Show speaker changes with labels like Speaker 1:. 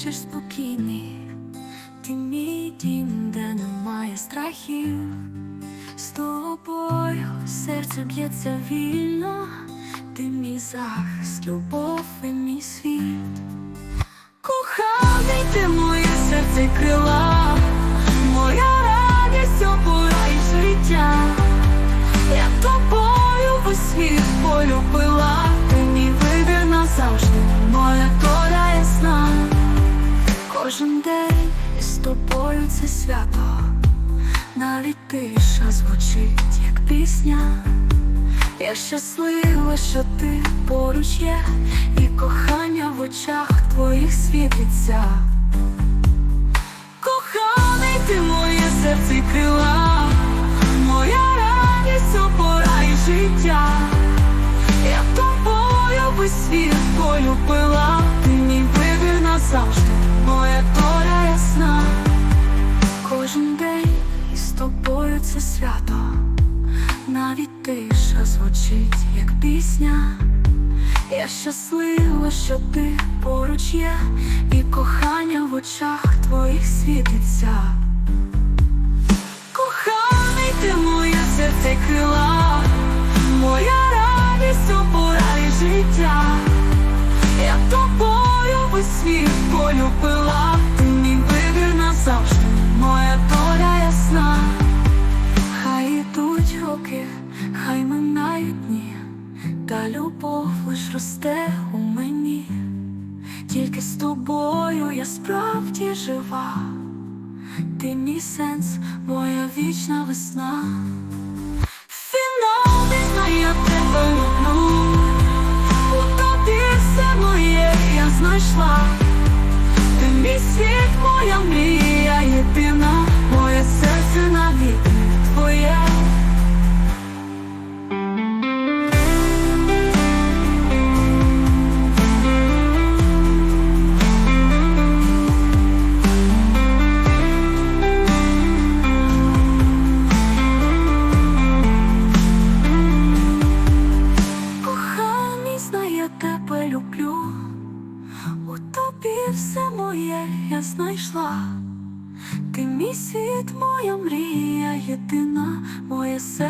Speaker 1: хочеш спокійний, ти мій дім, де немає страхів. З тобою серце б'ється вільно, ти мій захист, любов і мій світ. Коханий, ти моє серце крила, навіть тиша звучить, як пісня. Я щаслива, що ти поруч є, і кохання в очах твоїх світиться. Коханий, ти моє серце й крила, моя радість, опора і життя. Я тобою весь світ полюбила, ти мій вибір назавжди, моя доля ясна. Навіть тиша звучить, як пісня. Я щаслива, що ти поруч є, і кохання в очах твоїх світиться. Коханий, ти моє серце крила, моя радість, опора і життя. Я тобою весь світ полюбила, ти мій вибір назавжди, моя доля ясна. Любов лиш росте у мені, тільки з тобою я справді жива, ти мій сенс, моя вічна весна. Фінал знає, тебе у тобі все моє я знайшла. Ти мій світ, моя мрія люблю. У тобі все моє я знайшла. Ти мій світ, моя мрія єдина, моє серце.